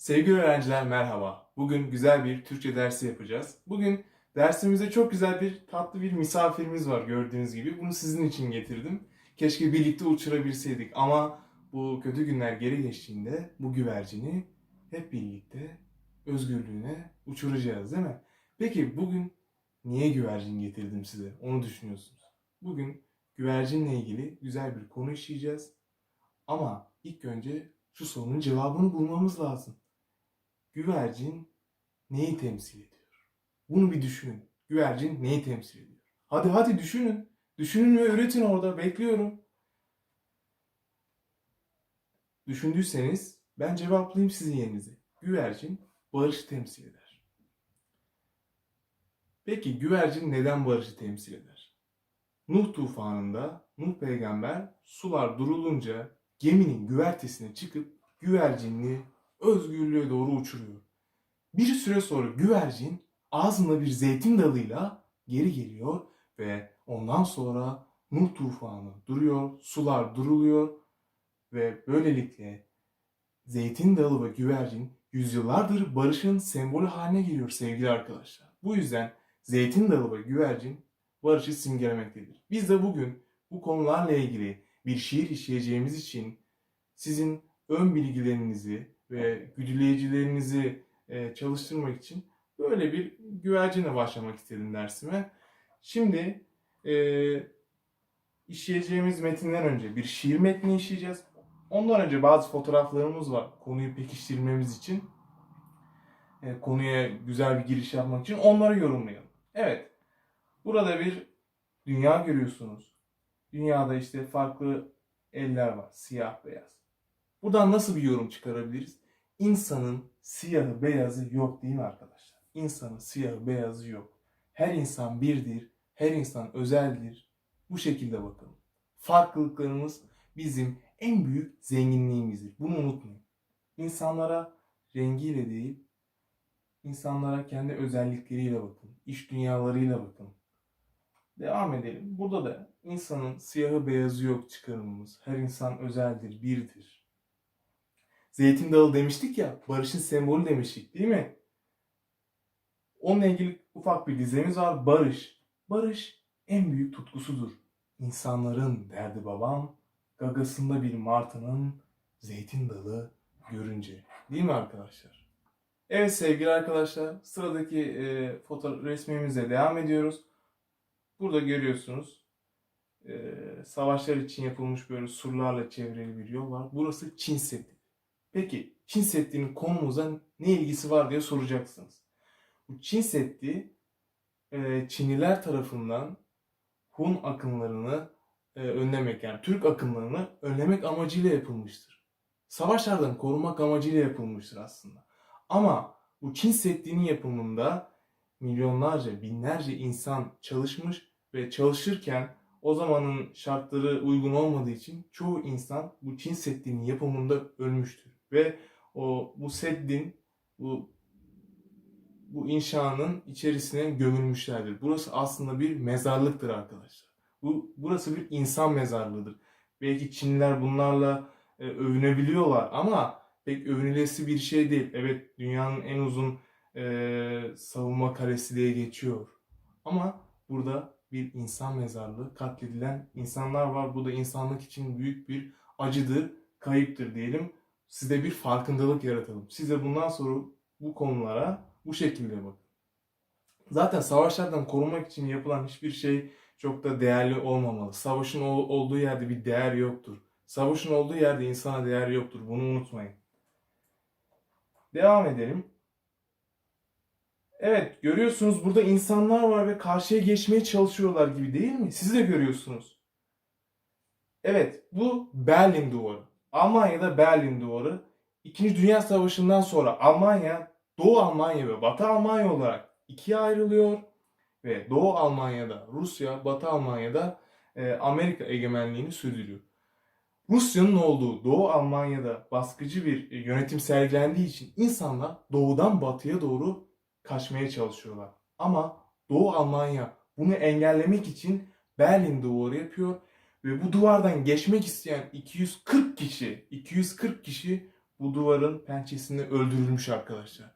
Sevgili öğrenciler merhaba. Bugün güzel bir Türkçe dersi yapacağız. Bugün dersimizde çok güzel bir tatlı bir misafirimiz var gördüğünüz gibi. Bunu sizin için getirdim. Keşke birlikte uçurabilseydik ama bu kötü günler geri geçtiğinde bu güvercini hep birlikte özgürlüğüne uçuracağız değil mi? Peki bugün niye güvercin getirdim size? Onu düşünüyorsunuz. Bugün güvercinle ilgili güzel bir konu işleyeceğiz. Ama ilk önce şu sorunun cevabını bulmamız lazım. Güvercin neyi temsil ediyor? Bunu bir düşünün. Güvercin neyi temsil ediyor? Hadi hadi düşünün. Düşünün ve üretin orada. Bekliyorum. Düşündüyseniz ben cevaplayayım sizin yerinize. Güvercin barışı temsil eder. Peki güvercin neden barışı temsil eder? Nuh tufanında Nuh peygamber sular durulunca geminin güvertesine çıkıp güvercinli özgürlüğe doğru uçuruyor. Bir süre sonra güvercin ağzında bir zeytin dalıyla geri geliyor ve ondan sonra Nuh tufanı duruyor, sular duruluyor ve böylelikle zeytin dalı ve güvercin yüzyıllardır barışın sembolü haline geliyor sevgili arkadaşlar. Bu yüzden zeytin dalı ve güvercin barışı simgelemektedir. Biz de bugün bu konularla ilgili bir şiir işleyeceğimiz için sizin ön bilgilerinizi ve güdüleyicilerinizi e, çalıştırmak için böyle bir güvercinle başlamak istedim dersime. Şimdi e, işleyeceğimiz metinden önce bir şiir metni işleyeceğiz. Ondan önce bazı fotoğraflarımız var konuyu pekiştirmemiz için. E, konuya güzel bir giriş yapmak için onları yorumlayalım. Evet, burada bir dünya görüyorsunuz. Dünyada işte farklı eller var, siyah beyaz. Buradan nasıl bir yorum çıkarabiliriz? İnsanın siyahı beyazı yok değil mi arkadaşlar? İnsanın siyahı beyazı yok. Her insan birdir, her insan özeldir. Bu şekilde bakalım. Farklılıklarımız bizim en büyük zenginliğimizdir. Bunu unutmayın. İnsanlara rengiyle değil, insanlara kendi özellikleriyle bakın. iş dünyalarıyla bakın. Devam edelim. Burada da insanın siyahı beyazı yok çıkarımımız. Her insan özeldir, birdir. Zeytin dalı demiştik ya, barışın sembolü demiştik değil mi? Onunla ilgili ufak bir dizemiz var. Barış. Barış en büyük tutkusudur. İnsanların derdi babam, gagasında bir martının zeytin dalı görünce. Değil mi arkadaşlar? Evet sevgili arkadaşlar, sıradaki e, foto resmimizle devam ediyoruz. Burada görüyorsunuz e, savaşlar için yapılmış böyle surlarla çevrili bir yol var. Burası Çin Seddi. Peki Çin Seddi'nin konumuza ne ilgisi var diye soracaksınız. Bu Çin Seddi e, Çinliler tarafından Hun akımlarını e, önlemek yani Türk akımlarını önlemek amacıyla yapılmıştır. Savaşlardan korumak amacıyla yapılmıştır aslında. Ama bu Çin Seddi'nin yapımında milyonlarca, binlerce insan çalışmış ve çalışırken o zamanın şartları uygun olmadığı için çoğu insan bu Çin Seddi'nin yapımında ölmüştür. Ve o bu seddin, bu bu inşanın içerisine gömülmüşlerdir. Burası aslında bir mezarlıktır arkadaşlar. Bu burası bir insan mezarlığıdır. Belki Çinliler bunlarla e, övünebiliyorlar ama pek övünülesi bir şey değil. Evet dünyanın en uzun e, savunma kalesi diye geçiyor. Ama burada bir insan mezarlığı, katledilen insanlar var. Bu da insanlık için büyük bir acıdır, kayıptır diyelim. Size bir farkındalık yaratalım. Size bundan sonra bu konulara bu şekilde bakın. Zaten savaşlardan korunmak için yapılan hiçbir şey çok da değerli olmamalı. Savaşın ol- olduğu yerde bir değer yoktur. Savaşın olduğu yerde insana değer yoktur. Bunu unutmayın. Devam edelim. Evet görüyorsunuz burada insanlar var ve karşıya geçmeye çalışıyorlar gibi değil mi? Siz de görüyorsunuz. Evet bu Berlin Duvarı. Almanya'da Berlin Duvarı. İkinci Dünya Savaşı'ndan sonra Almanya, Doğu Almanya ve Batı Almanya olarak ikiye ayrılıyor. Ve Doğu Almanya'da Rusya, Batı Almanya'da e, Amerika egemenliğini sürdürüyor. Rusya'nın olduğu Doğu Almanya'da baskıcı bir e, yönetim sergilendiği için insanlar doğudan batıya doğru kaçmaya çalışıyorlar. Ama Doğu Almanya bunu engellemek için Berlin duvarı yapıyor ve bu duvardan geçmek isteyen 240 kişi, 240 kişi bu duvarın pençesinde öldürülmüş arkadaşlar.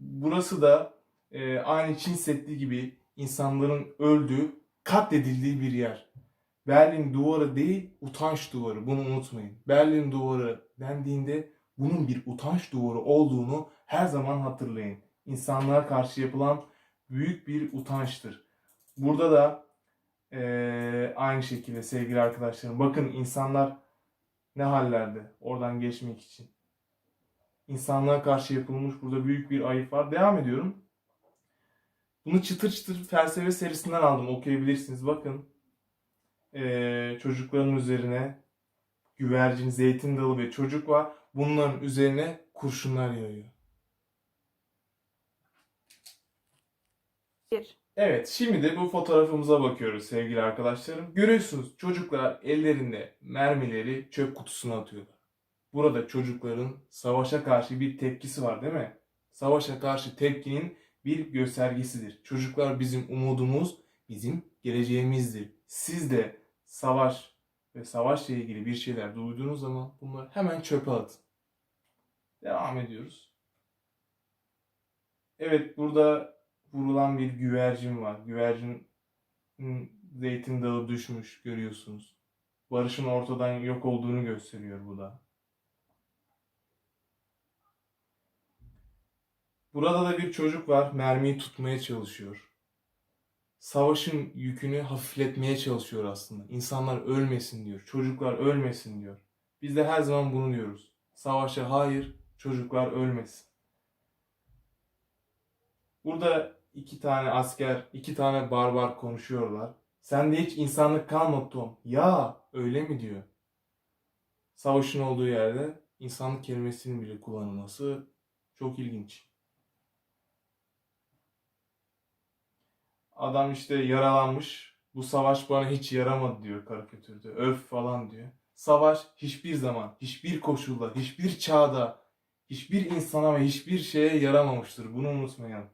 Burası da e, aynı Çin Seddi gibi insanların öldüğü, katledildiği bir yer. Berlin duvarı değil, utanç duvarı. Bunu unutmayın. Berlin duvarı dendiğinde bunun bir utanç duvarı olduğunu her zaman hatırlayın. İnsanlığa karşı yapılan büyük bir utançtır. Burada da eee, aynı şekilde sevgili arkadaşlarım. Bakın insanlar ne hallerde oradan geçmek için. İnsanlığa karşı yapılmış burada büyük bir ayıp var. Devam ediyorum. Bunu çıtır çıtır felsefe serisinden aldım. Okuyabilirsiniz. Bakın. Eee, çocukların üzerine güvercin, zeytin dalı ve çocuk var. Bunların üzerine kurşunlar yağıyor. 1. Evet, şimdi de bu fotoğrafımıza bakıyoruz sevgili arkadaşlarım. Görüyorsunuz çocuklar ellerinde mermileri çöp kutusuna atıyorlar. Burada çocukların savaşa karşı bir tepkisi var değil mi? Savaşa karşı tepkinin bir göstergesidir. Çocuklar bizim umudumuz, bizim geleceğimizdir. Siz de savaş ve savaşla ilgili bir şeyler duyduğunuz zaman bunları hemen çöpe atın. Devam ediyoruz. Evet, burada vurulan bir güvercin var. Güvercin zeytin dağı düşmüş görüyorsunuz. Barışın ortadan yok olduğunu gösteriyor bu da. Burada da bir çocuk var. Mermiyi tutmaya çalışıyor. Savaşın yükünü hafifletmeye çalışıyor aslında. İnsanlar ölmesin diyor. Çocuklar ölmesin diyor. Biz de her zaman bunu diyoruz. Savaşa hayır, çocuklar ölmesin. Burada iki tane asker, iki tane barbar konuşuyorlar. Sende hiç insanlık kalmadı Tom. Ya öyle mi diyor. Savaşın olduğu yerde insanlık kelimesinin bile kullanılması çok ilginç. Adam işte yaralanmış. Bu savaş bana hiç yaramadı diyor karikatürde. Öf falan diyor. Savaş hiçbir zaman, hiçbir koşulda, hiçbir çağda, hiçbir insana ve hiçbir şeye yaramamıştır. Bunu unutmayalım.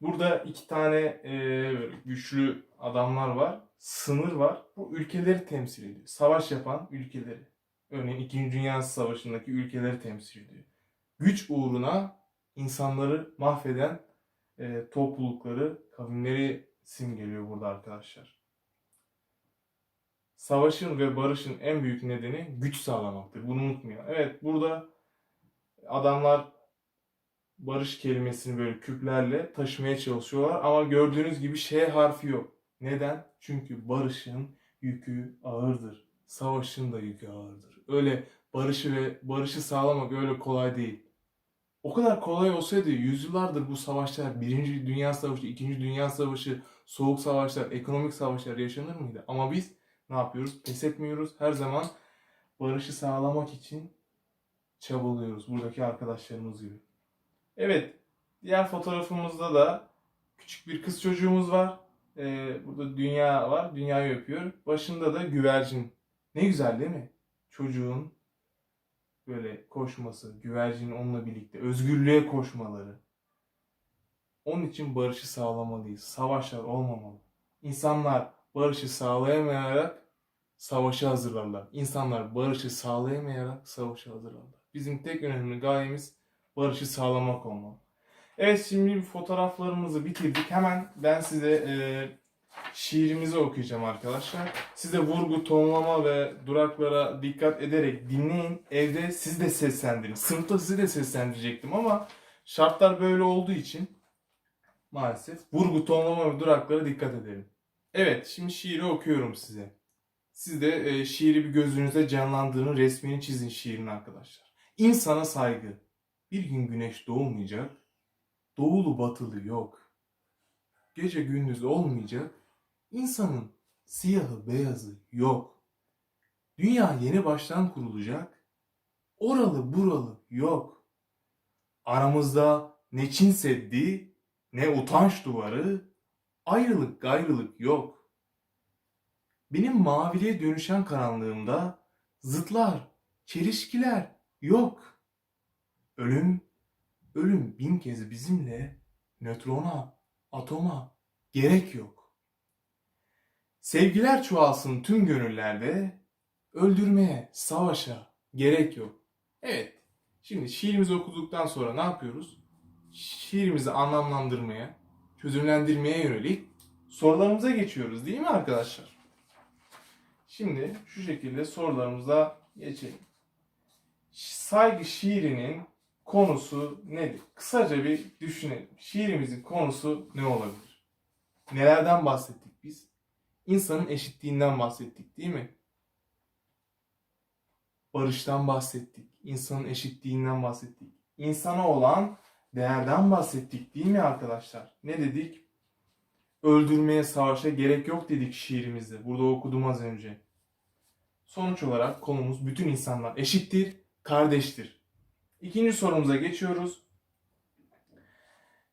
Burada iki tane e, güçlü adamlar var. Sınır var. Bu ülkeleri temsil ediyor. Savaş yapan ülkeleri. Örneğin 2. Dünya Savaşı'ndaki ülkeleri temsil ediyor. Güç uğruna insanları mahveden e, toplulukları, kavimleri simgeliyor burada arkadaşlar. Savaşın ve barışın en büyük nedeni güç sağlamaktır. Bunu unutmayalım. Evet burada adamlar barış kelimesini böyle küplerle taşımaya çalışıyorlar ama gördüğünüz gibi şey harfi yok. Neden? Çünkü barışın yükü ağırdır. Savaşın da yükü ağırdır. Öyle barışı ve barışı sağlamak öyle kolay değil. O kadar kolay olsaydı yüzyıllardır bu savaşlar, Birinci Dünya Savaşı, İkinci Dünya Savaşı, Soğuk Savaşlar, ekonomik savaşlar yaşanır mıydı? Ama biz ne yapıyoruz? Pes etmiyoruz. Her zaman barışı sağlamak için çabalıyoruz. Buradaki arkadaşlarımız gibi. Evet, diğer fotoğrafımızda da küçük bir kız çocuğumuz var. Ee, burada dünya var, dünyayı öpüyor. Başında da güvercin. Ne güzel değil mi? Çocuğun böyle koşması, güvercinin onunla birlikte özgürlüğe koşmaları. Onun için barışı sağlamalıyız. Savaşlar olmamalı. İnsanlar barışı sağlayamayarak savaşa hazırlarlar. İnsanlar barışı sağlayamayarak savaşa hazırlarlar. Bizim tek önemli gayemiz barışı sağlamak olmalı. Evet şimdi fotoğraflarımızı bitirdik. Hemen ben size e, şiirimizi okuyacağım arkadaşlar. Size vurgu, tonlama ve duraklara dikkat ederek dinleyin. Evde siz de seslendirin. Sınıfta sizi de seslendirecektim ama şartlar böyle olduğu için maalesef vurgu, tonlama ve duraklara dikkat edelim. Evet şimdi şiiri okuyorum size. Siz de e, şiiri bir gözünüzde canlandırın, resmini çizin şiirin arkadaşlar. İnsana saygı. Bir gün güneş doğmayacak, doğulu batılı yok. Gece gündüz olmayacak, insanın siyahı beyazı yok. Dünya yeni baştan kurulacak, oralı buralı yok. Aramızda ne Çin Seddi, ne utanç duvarı, ayrılık gayrılık yok. Benim maviliğe dönüşen karanlığımda zıtlar, çelişkiler yok. Ölüm, ölüm bin kez bizimle nötrona, atoma gerek yok. Sevgiler çoğalsın tüm gönüllerde, öldürmeye, savaşa gerek yok. Evet. Şimdi şiirimizi okuduktan sonra ne yapıyoruz? Şiirimizi anlamlandırmaya, çözümlendirmeye yönelik sorularımıza geçiyoruz değil mi arkadaşlar? Şimdi şu şekilde sorularımıza geçelim. Saygı şiirinin konusu nedir? Kısaca bir düşünelim. Şiirimizin konusu ne olabilir? Nelerden bahsettik biz? İnsanın eşitliğinden bahsettik değil mi? Barıştan bahsettik. İnsanın eşitliğinden bahsettik. İnsana olan değerden bahsettik değil mi arkadaşlar? Ne dedik? Öldürmeye, savaşa gerek yok dedik şiirimizde. Burada okudum az önce. Sonuç olarak konumuz bütün insanlar eşittir, kardeştir. İkinci sorumuza geçiyoruz.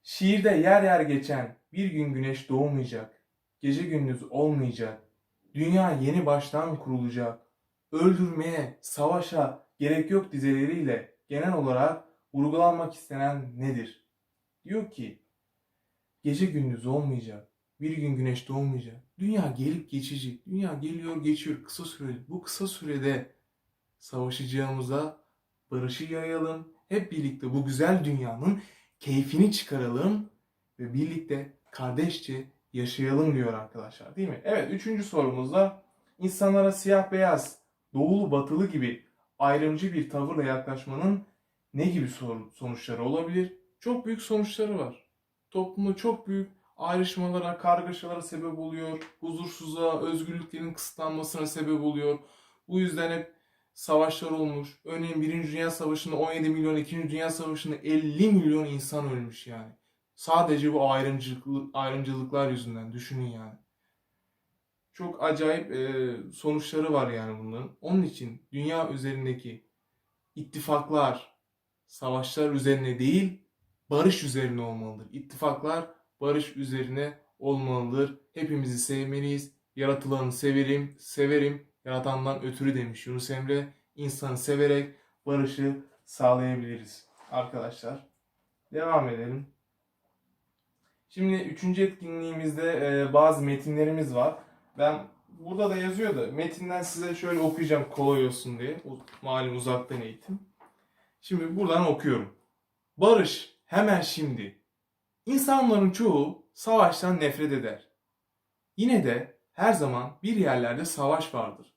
Şiirde yer yer geçen bir gün güneş doğmayacak, gece gündüz olmayacak, dünya yeni baştan kurulacak, öldürmeye, savaşa gerek yok dizeleriyle genel olarak vurgulanmak istenen nedir? Diyor ki, gece gündüz olmayacak, bir gün güneş doğmayacak, dünya gelip geçici, dünya geliyor geçiyor kısa sürede. Bu kısa sürede savaşacağımıza barışı yayalım, hep birlikte bu güzel dünyanın keyfini çıkaralım ve birlikte kardeşçe yaşayalım diyor arkadaşlar değil mi? Evet üçüncü sorumuzda insanlara siyah beyaz, doğulu batılı gibi ayrımcı bir tavırla yaklaşmanın ne gibi sonuçları olabilir? Çok büyük sonuçları var. Toplumda çok büyük ayrışmalara, kargaşalara sebep oluyor. Huzursuzluğa, özgürlüklerin kısıtlanmasına sebep oluyor. Bu yüzden hep savaşlar olmuş. Örneğin 1. Dünya Savaşı'nda 17 milyon, 2. Dünya Savaşı'nda 50 milyon insan ölmüş yani. Sadece bu ayrımcılık, ayrımcılıklar yüzünden düşünün yani. Çok acayip e, sonuçları var yani bunların. Onun için dünya üzerindeki ittifaklar savaşlar üzerine değil, barış üzerine olmalıdır. İttifaklar barış üzerine olmalıdır. Hepimizi sevmeliyiz. Yaratılanı severim, severim. Yaratandan ötürü demiş Yunus Emre. İnsanı severek barışı sağlayabiliriz arkadaşlar. Devam edelim. Şimdi üçüncü etkinliğimizde e, bazı metinlerimiz var. Ben burada da yazıyor da metinden size şöyle okuyacağım kolay olsun diye. Malum uzaktan eğitim. Şimdi buradan okuyorum. Barış hemen şimdi. İnsanların çoğu savaştan nefret eder. Yine de her zaman bir yerlerde savaş vardır.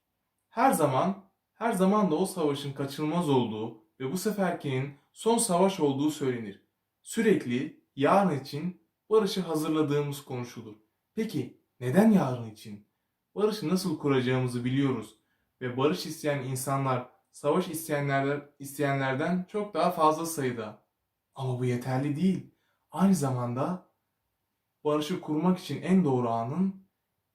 Her zaman, her zaman da o savaşın kaçınılmaz olduğu ve bu seferkinin son savaş olduğu söylenir. Sürekli yarın için barışı hazırladığımız konuşulur. Peki neden yarın için? Barışı nasıl kuracağımızı biliyoruz ve barış isteyen insanlar savaş isteyenlerden, isteyenlerden çok daha fazla sayıda. Ama bu yeterli değil. Aynı zamanda barışı kurmak için en doğru anın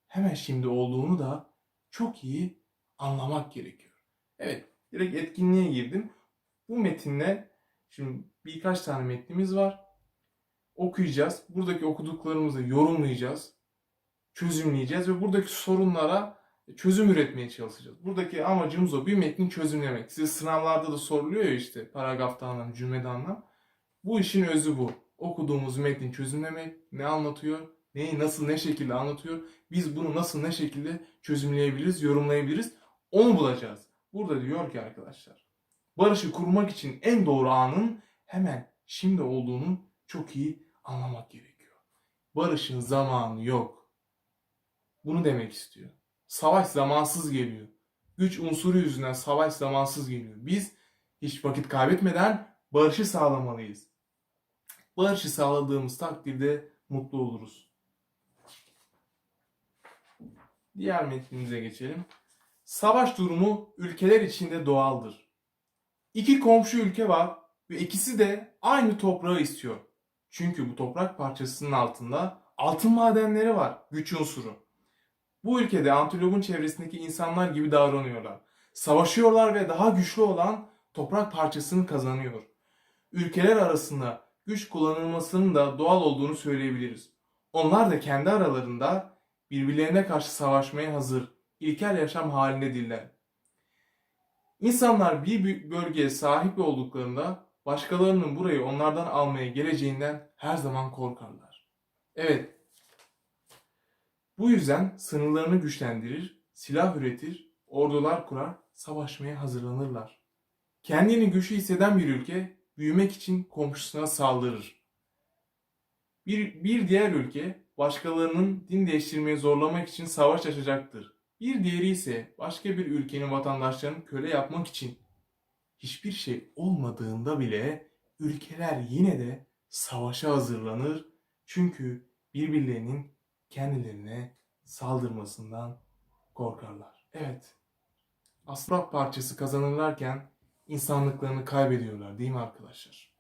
hemen şimdi olduğunu da çok iyi anlamak gerekiyor. Evet, direkt etkinliğe girdim. Bu metinle şimdi birkaç tane metnimiz var. Okuyacağız. Buradaki okuduklarımızı yorumlayacağız. Çözümleyeceğiz ve buradaki sorunlara çözüm üretmeye çalışacağız. Buradaki amacımız o. Bir metni çözümlemek. Size sınavlarda da soruluyor ya işte paragrafta anlam, cümlede anlam. Bu işin özü bu. Okuduğumuz metni çözümlemek ne anlatıyor, neyi nasıl ne şekilde anlatıyor, biz bunu nasıl ne şekilde çözümleyebiliriz, yorumlayabiliriz onu bulacağız. Burada diyor ki arkadaşlar, barışı kurmak için en doğru anın hemen şimdi olduğunu çok iyi anlamak gerekiyor. Barışın zamanı yok. Bunu demek istiyor. Savaş zamansız geliyor. Güç unsuru yüzünden savaş zamansız geliyor. Biz hiç vakit kaybetmeden barışı sağlamalıyız. Barışı sağladığımız takdirde mutlu oluruz. Diğer metnimize geçelim. Savaş durumu ülkeler içinde doğaldır. İki komşu ülke var ve ikisi de aynı toprağı istiyor. Çünkü bu toprak parçasının altında altın madenleri var, güç unsuru. Bu ülkede antilopun çevresindeki insanlar gibi davranıyorlar. Savaşıyorlar ve daha güçlü olan toprak parçasını kazanıyor. Ülkeler arasında güç kullanılmasının da doğal olduğunu söyleyebiliriz. Onlar da kendi aralarında birbirlerine karşı savaşmaya hazır, ilkel yaşam halindedirler. İnsanlar bir bölgeye sahip olduklarında başkalarının burayı onlardan almaya geleceğinden her zaman korkarlar. Evet, bu yüzden sınırlarını güçlendirir, silah üretir, ordular kurar, savaşmaya hazırlanırlar. Kendini güçlü hisseden bir ülke büyümek için komşusuna saldırır. Bir, bir diğer ülke başkalarının din değiştirmeye zorlamak için savaş açacaktır. Bir diğeri ise başka bir ülkenin vatandaşlarını köle yapmak için hiçbir şey olmadığında bile ülkeler yine de savaşa hazırlanır. Çünkü birbirlerinin kendilerine saldırmasından korkarlar. Evet. Asla parçası kazanırlarken insanlıklarını kaybediyorlar değil mi arkadaşlar?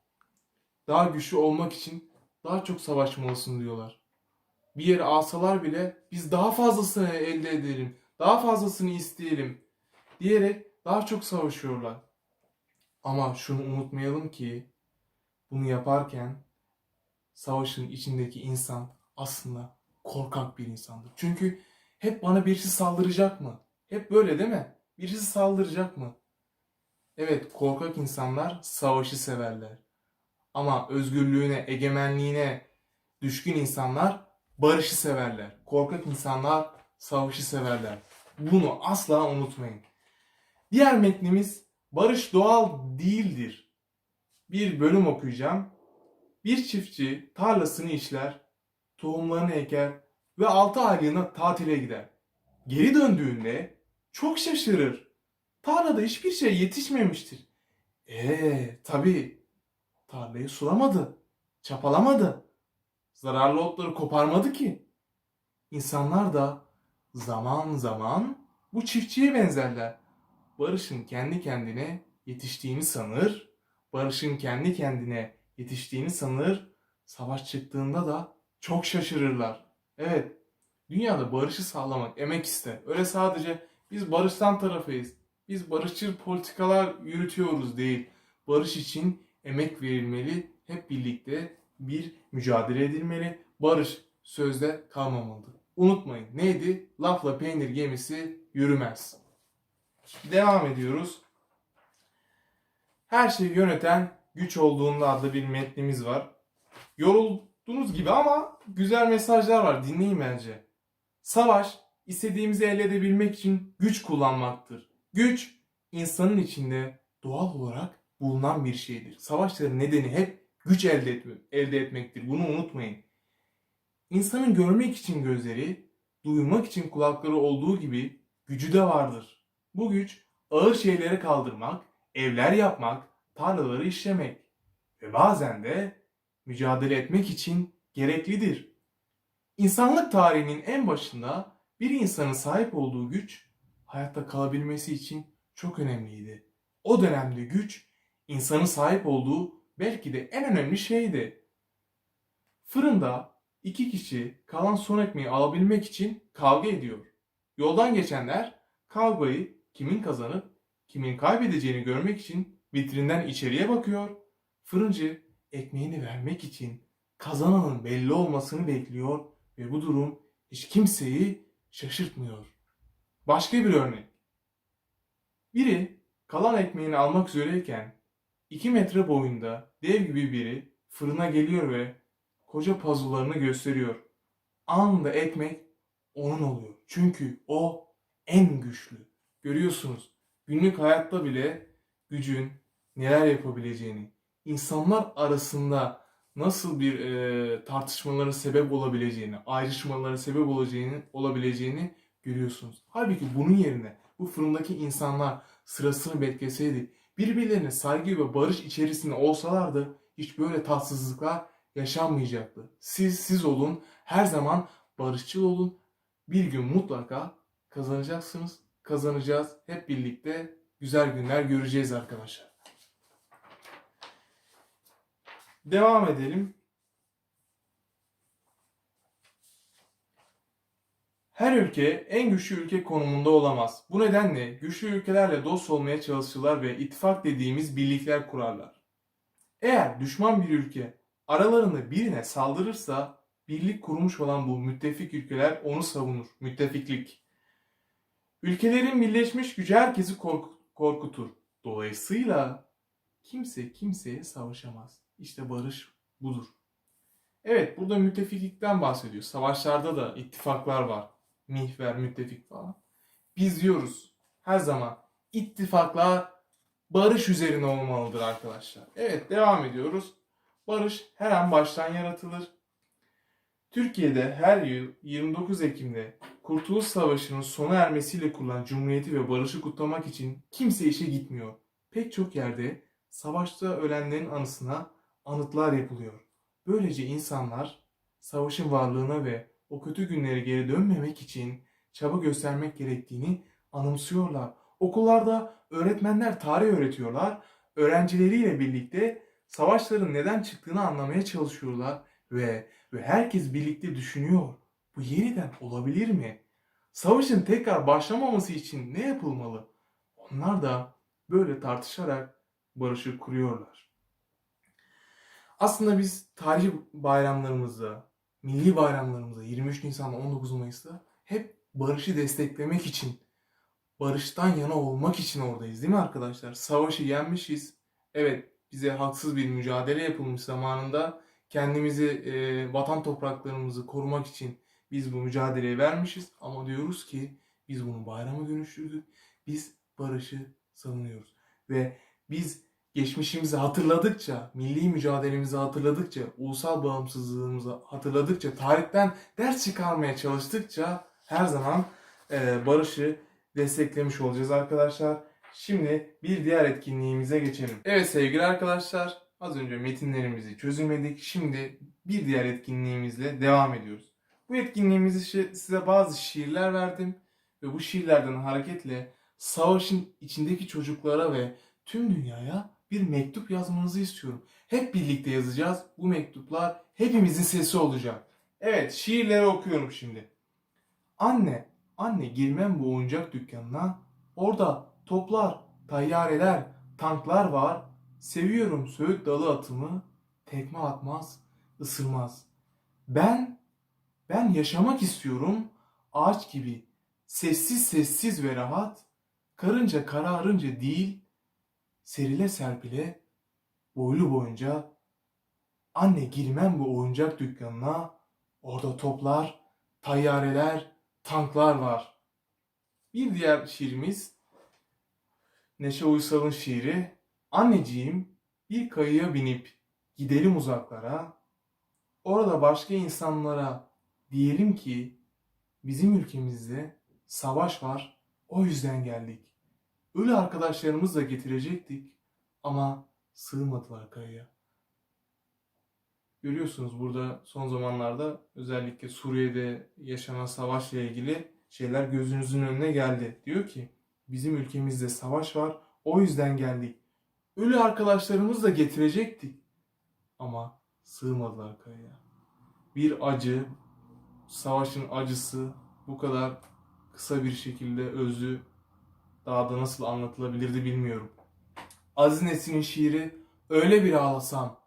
Daha güçlü olmak için daha çok savaşmalısın diyorlar. Bir yere alsalar bile biz daha fazlasını elde edelim, daha fazlasını isteyelim diyerek daha çok savaşıyorlar. Ama şunu unutmayalım ki bunu yaparken savaşın içindeki insan aslında korkak bir insandır. Çünkü hep bana birisi saldıracak mı? Hep böyle değil mi? Birisi saldıracak mı? Evet, korkak insanlar savaşı severler. Ama özgürlüğüne, egemenliğine düşkün insanlar barışı severler. Korkak insanlar savaşı severler. Bunu asla unutmayın. Diğer metnimiz barış doğal değildir. Bir bölüm okuyacağım. Bir çiftçi tarlasını işler, tohumlarını eker ve 6 aylığına tatile gider. Geri döndüğünde çok şaşırır. Tarlada hiçbir şey yetişmemiştir. Eee tabii tarlayı sulamadı, çapalamadı. Zararlı otları koparmadı ki. İnsanlar da zaman zaman bu çiftçiye benzerler. Barış'ın kendi kendine yetiştiğini sanır, Barış'ın kendi kendine yetiştiğini sanır, savaş çıktığında da çok şaşırırlar. Evet, dünyada barışı sağlamak emek ister. Öyle sadece biz barıştan tarafıyız, biz barışçıl politikalar yürütüyoruz değil. Barış için emek verilmeli, hep birlikte bir mücadele edilmeli. Barış sözde kalmamalıdır. Unutmayın neydi? Lafla peynir gemisi yürümez. Devam ediyoruz. Her şeyi yöneten güç olduğunda adlı bir metnimiz var. Yoruldunuz gibi ama güzel mesajlar var. Dinleyin bence. Savaş, istediğimizi elde edebilmek için güç kullanmaktır. Güç, insanın içinde doğal olarak bulunan bir şeydir. Savaşların nedeni hep güç elde, etme, elde etmektir. Bunu unutmayın. İnsanın görmek için gözleri, duymak için kulakları olduğu gibi gücü de vardır. Bu güç ağır şeyleri kaldırmak, evler yapmak, tarlaları işlemek ve bazen de mücadele etmek için gereklidir. İnsanlık tarihinin en başında bir insanın sahip olduğu güç hayatta kalabilmesi için çok önemliydi. O dönemde güç insanın sahip olduğu belki de en önemli şeydi. Fırında iki kişi kalan son ekmeği alabilmek için kavga ediyor. Yoldan geçenler kavgayı kimin kazanıp kimin kaybedeceğini görmek için vitrinden içeriye bakıyor. Fırıncı ekmeğini vermek için kazananın belli olmasını bekliyor ve bu durum hiç kimseyi şaşırtmıyor. Başka bir örnek. Biri kalan ekmeğini almak üzereyken 2 metre boyunda dev gibi biri fırına geliyor ve koca pazularını gösteriyor. Anında ekmek onun oluyor. Çünkü o en güçlü. Görüyorsunuz günlük hayatta bile gücün neler yapabileceğini, insanlar arasında nasıl bir e, tartışmalara sebep olabileceğini, ayrışmalara sebep olacağını, olabileceğini görüyorsunuz. Halbuki bunun yerine bu fırındaki insanlar sırasını bekleseydi, birbirlerine saygı ve barış içerisinde olsalardı hiç böyle tatsızlıklar yaşanmayacaktı. Siz siz olun, her zaman barışçıl olun. Bir gün mutlaka kazanacaksınız, kazanacağız. Hep birlikte güzel günler göreceğiz arkadaşlar. Devam edelim. Her ülke en güçlü ülke konumunda olamaz. Bu nedenle güçlü ülkelerle dost olmaya çalışırlar ve ittifak dediğimiz birlikler kurarlar. Eğer düşman bir ülke aralarında birine saldırırsa birlik kurmuş olan bu müttefik ülkeler onu savunur. Müttefiklik. Ülkelerin birleşmiş gücü herkesi kork- korkutur. Dolayısıyla kimse kimseye savaşamaz. İşte barış budur. Evet burada müttefiklikten bahsediyor. Savaşlarda da ittifaklar var. Mihver, müttefik falan. Biz diyoruz her zaman ittifaklar barış üzerine olmalıdır arkadaşlar. Evet devam ediyoruz. Barış her an baştan yaratılır. Türkiye'de her yıl 29 Ekim'de Kurtuluş Savaşı'nın sona ermesiyle kurulan Cumhuriyeti ve barışı kutlamak için kimse işe gitmiyor. Pek çok yerde savaşta ölenlerin anısına anıtlar yapılıyor. Böylece insanlar savaşın varlığına ve o kötü günlere geri dönmemek için çaba göstermek gerektiğini anımsıyorlar. Okullarda öğretmenler tarih öğretiyorlar. Öğrencileriyle birlikte savaşların neden çıktığını anlamaya çalışıyorlar ve ve herkes birlikte düşünüyor. Bu yeniden olabilir mi? Savaşın tekrar başlamaması için ne yapılmalı? Onlar da böyle tartışarak barışı kuruyorlar. Aslında biz tarihi bayramlarımızda, milli bayramlarımızda 23 Nisan'da 19 Mayıs'ta hep barışı desteklemek için, barıştan yana olmak için oradayız değil mi arkadaşlar? Savaşı yenmişiz. Evet bize haksız bir mücadele yapılmış zamanında kendimizi, e, vatan topraklarımızı korumak için biz bu mücadeleye vermişiz. Ama diyoruz ki biz bunu bayrama dönüştürdük. Biz barışı savunuyoruz. Ve biz geçmişimizi hatırladıkça, milli mücadelemizi hatırladıkça, ulusal bağımsızlığımızı hatırladıkça, tarihten ders çıkarmaya çalıştıkça her zaman e, barışı desteklemiş olacağız arkadaşlar. Şimdi bir diğer etkinliğimize geçelim. Evet sevgili arkadaşlar, az önce metinlerimizi çözümledik. Şimdi bir diğer etkinliğimizle devam ediyoruz. Bu etkinliğimizde size bazı şiirler verdim ve bu şiirlerden hareketle savaşın içindeki çocuklara ve tüm dünyaya bir mektup yazmanızı istiyorum. Hep birlikte yazacağız. Bu mektuplar hepimizin sesi olacak. Evet, şiirleri okuyorum şimdi. Anne, anne girmem bu oyuncak dükkanına. Orada toplar, tayyareler, tanklar var. Seviyorum söğüt dalı atımı. Tekme atmaz, ısırmaz. Ben, ben yaşamak istiyorum ağaç gibi. Sessiz sessiz ve rahat. Karınca kararınca değil, serile serpile, boylu boyunca. Anne girmem bu oyuncak dükkanına. Orada toplar, tayyareler, tanklar var. Bir diğer şiirimiz Neşe Uysal'ın şiiri. Anneciğim bir kayıya binip gidelim uzaklara. Orada başka insanlara diyelim ki bizim ülkemizde savaş var. O yüzden geldik. Ölü arkadaşlarımızı da getirecektik ama sığmadılar kayaya. Görüyorsunuz burada son zamanlarda özellikle Suriye'de yaşanan savaşla ilgili şeyler gözünüzün önüne geldi. Diyor ki bizim ülkemizde savaş var o yüzden geldik. Ölü arkadaşlarımızı da getirecektik ama sığmadılar kayaya. Bir acı, savaşın acısı bu kadar kısa bir şekilde özü daha da nasıl anlatılabilirdi bilmiyorum. Aziz Nesin'in şiiri öyle bir ağlasam,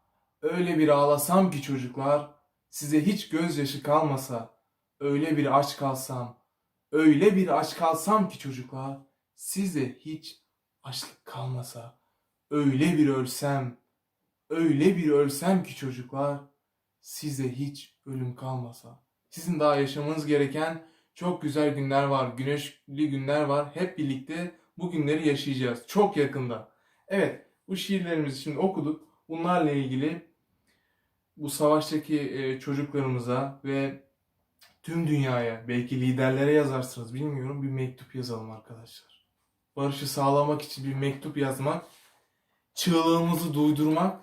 öyle bir ağlasam ki çocuklar size hiç gözyaşı kalmasa, öyle bir aç kalsam, öyle bir aç kalsam ki çocuklar size hiç açlık kalmasa, öyle bir ölsem, öyle bir ölsem ki çocuklar size hiç ölüm kalmasa. Sizin daha yaşamanız gereken çok güzel günler var, güneşli günler var. Hep birlikte bu günleri yaşayacağız çok yakında. Evet, bu şiirlerimizi şimdi okuduk. Bunlarla ilgili bu savaştaki e, çocuklarımıza ve tüm dünyaya, belki liderlere yazarsınız bilmiyorum bir mektup yazalım arkadaşlar. Barışı sağlamak için bir mektup yazmak, çığlığımızı duydurmak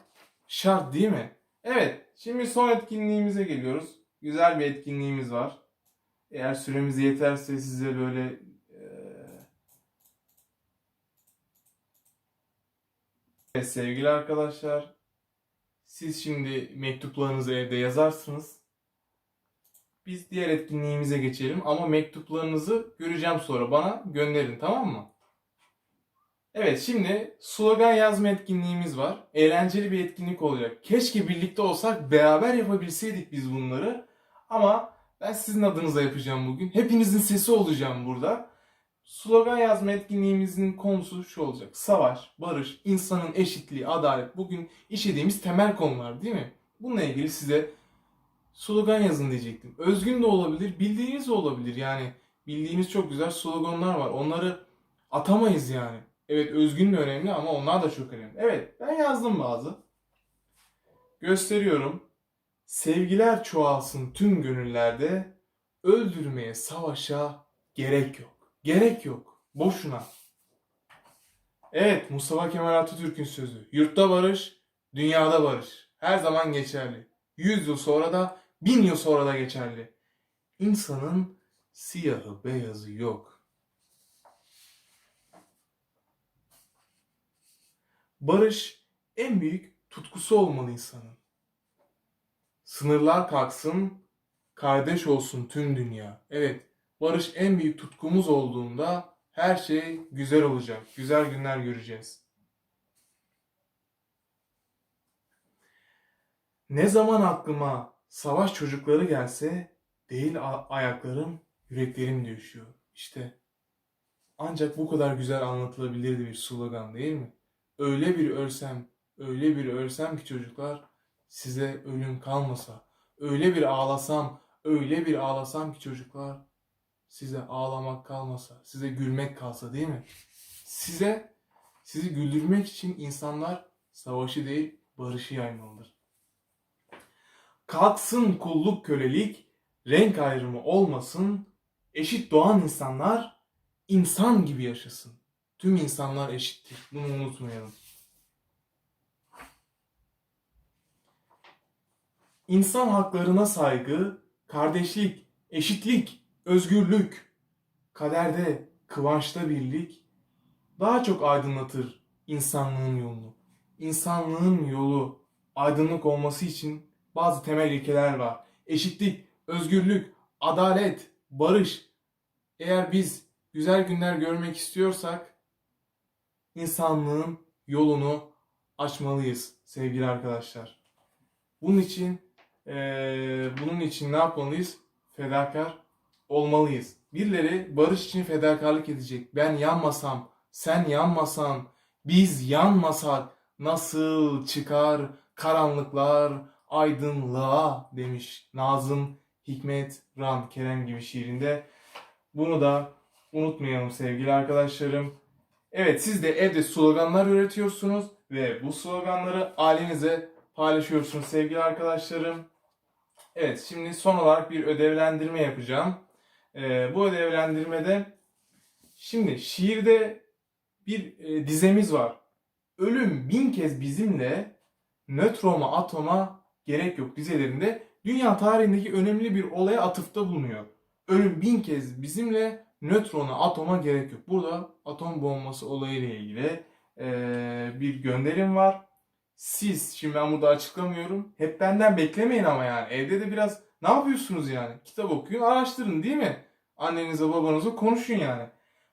şart değil mi? Evet, şimdi son etkinliğimize geliyoruz. Güzel bir etkinliğimiz var. Eğer süremiz yeterse size böyle Evet sevgili arkadaşlar, siz şimdi mektuplarınızı evde yazarsınız. Biz diğer etkinliğimize geçelim ama mektuplarınızı göreceğim sonra bana gönderin tamam mı? Evet şimdi slogan yazma etkinliğimiz var. Eğlenceli bir etkinlik olacak. Keşke birlikte olsak beraber yapabilseydik biz bunları. Ama ben sizin adınıza yapacağım bugün. Hepinizin sesi olacağım burada. Slogan yazma etkinliğimizin konusu şu olacak. Savaş, barış, insanın eşitliği, adalet. Bugün işlediğimiz temel konular değil mi? Bununla ilgili size slogan yazın diyecektim. Özgün de olabilir, bildiğiniz de olabilir. Yani bildiğiniz çok güzel sloganlar var. Onları atamayız yani. Evet özgün de önemli ama onlar da çok önemli. Evet ben yazdım bazı. Gösteriyorum. Sevgiler çoğalsın tüm gönüllerde. Öldürmeye, savaşa gerek yok. Gerek yok. Boşuna. Evet Mustafa Kemal Atatürk'ün sözü. Yurtta barış, dünyada barış. Her zaman geçerli. Yüz yıl sonra da, bin yıl sonra da geçerli. İnsanın siyahı beyazı yok. Barış en büyük tutkusu olmalı insanın. Sınırlar kalksın, kardeş olsun tüm dünya. Evet, barış en büyük tutkumuz olduğunda her şey güzel olacak. Güzel günler göreceğiz. Ne zaman aklıma savaş çocukları gelse değil ayaklarım, yüreklerim düşüyor. İşte ancak bu kadar güzel anlatılabilirdi bir slogan değil mi? Öyle bir ölsem, öyle bir ölsem ki çocuklar size ölüm kalmasa. Öyle bir ağlasam, öyle bir ağlasam ki çocuklar size ağlamak kalmasa, size gülmek kalsa değil mi? Size, sizi güldürmek için insanlar savaşı değil barışı yaymalıdır. Kalksın kulluk kölelik, renk ayrımı olmasın, eşit doğan insanlar insan gibi yaşasın. Tüm insanlar eşittir. Bunu unutmayalım. İnsan haklarına saygı, kardeşlik, eşitlik, özgürlük, kaderde, kıvançta birlik daha çok aydınlatır insanlığın yolunu. İnsanlığın yolu aydınlık olması için bazı temel ilkeler var. Eşitlik, özgürlük, adalet, barış. Eğer biz güzel günler görmek istiyorsak insanlığın yolunu açmalıyız sevgili arkadaşlar. Bunun için eee, bunun için ne yapmalıyız? Fedakar olmalıyız. Birileri barış için fedakarlık edecek. Ben yanmasam, sen yanmasan, biz yanmasak nasıl çıkar karanlıklar aydınlığa demiş Nazım Hikmet Ran Kerem gibi şiirinde. Bunu da unutmayalım sevgili arkadaşlarım. Evet siz de evde sloganlar üretiyorsunuz ve bu sloganları ailenize paylaşıyorsunuz sevgili arkadaşlarım. Evet şimdi son olarak bir ödevlendirme yapacağım. Ee, bu ödevlendirmede şimdi şiirde bir e, dizemiz var. Ölüm bin kez bizimle nötroma atoma gerek yok dizelerinde dünya tarihindeki önemli bir olaya atıfta bulunuyor. Ölüm bin kez bizimle nötrona atoma gerek yok. Burada atom bombası olayıyla ilgili eee, bir gönderim var. Siz, şimdi ben burada açıklamıyorum. Hep benden beklemeyin ama yani. Evde de biraz ne yapıyorsunuz yani? Kitap okuyun, araştırın değil mi? Annenize, babanıza konuşun yani.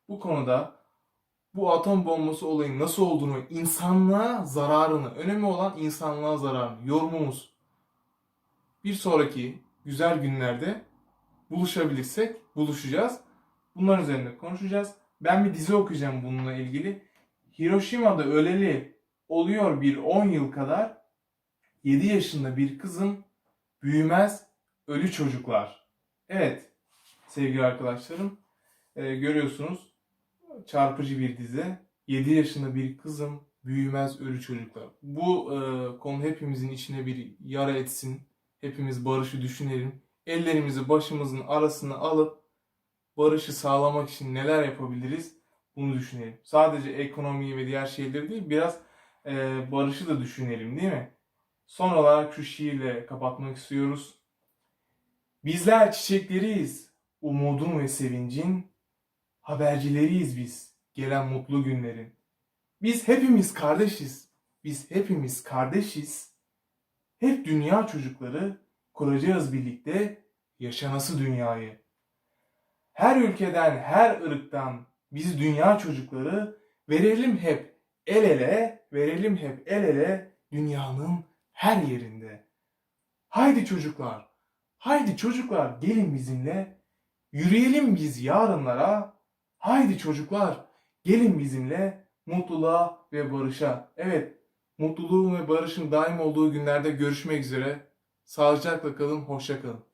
Bu konuda bu atom bombası olayın nasıl olduğunu, insanlığa zararını, önemli olan insanlığa zararını, yorumumuz. Bir sonraki güzel günlerde buluşabilirsek buluşacağız. Bunların üzerinde konuşacağız. Ben bir dizi okuyacağım bununla ilgili. Hiroşima'da öleli oluyor bir 10 yıl kadar 7 yaşında bir kızın büyümez ölü çocuklar. Evet sevgili arkadaşlarım e, görüyorsunuz çarpıcı bir dizi. 7 yaşında bir kızım büyümez ölü çocuklar. Bu e, konu hepimizin içine bir yara etsin. Hepimiz barışı düşünelim. Ellerimizi başımızın arasına alıp barışı sağlamak için neler yapabiliriz bunu düşünelim. Sadece ekonomiyi ve diğer şeyleri değil biraz e, barışı da düşünelim değil mi? Son olarak şu şiirle kapatmak istiyoruz. Bizler çiçekleriyiz, umudun ve sevincin, habercileriyiz biz, gelen mutlu günlerin. Biz hepimiz kardeşiz, biz hepimiz kardeşiz. Hep dünya çocukları kuracağız birlikte yaşanası dünyayı. Her ülkeden, her ırktan biz dünya çocukları verelim hep el ele, verelim hep el ele dünyanın her yerinde. Haydi çocuklar, haydi çocuklar gelin bizimle, yürüyelim biz yarınlara. Haydi çocuklar, gelin bizimle mutluluğa ve barışa. Evet, mutluluğun ve barışın daim olduğu günlerde görüşmek üzere. Sağlıcakla kalın, hoşça kalın.